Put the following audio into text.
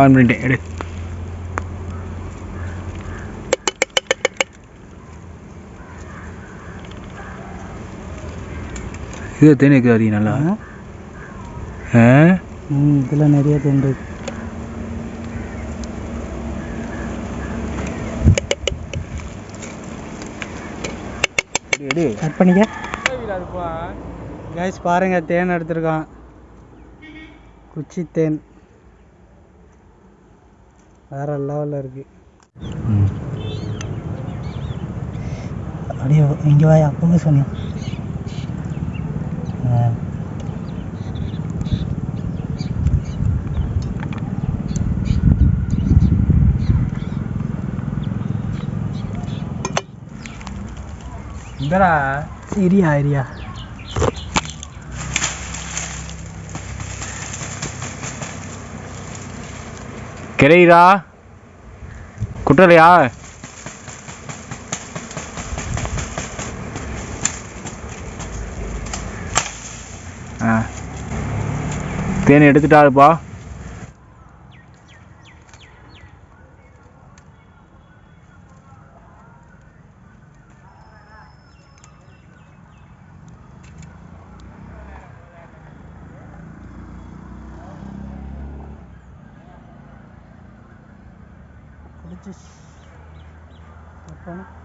On பண்ணிட்டேன் எடு. இது தேனிக்கு அறி நல்லா. ஆ? ம் இதில் நிறைய தேன் இருக்கு. எடு கட் பண்ணிக்க. கைஸ் பாருங்க தேன் எடுத்திருக்கான். குச்சி தேன். வேற லெவலில் இருக்கு. ம். அப்படியே இங்கே வாய் அப்பவே சொன்னேன். இந்தடா இரியா இரியா. கிடையுதா குட்டலையா ஆ. தேன் எடுத்துட்டாருப்பா. religious. Okay.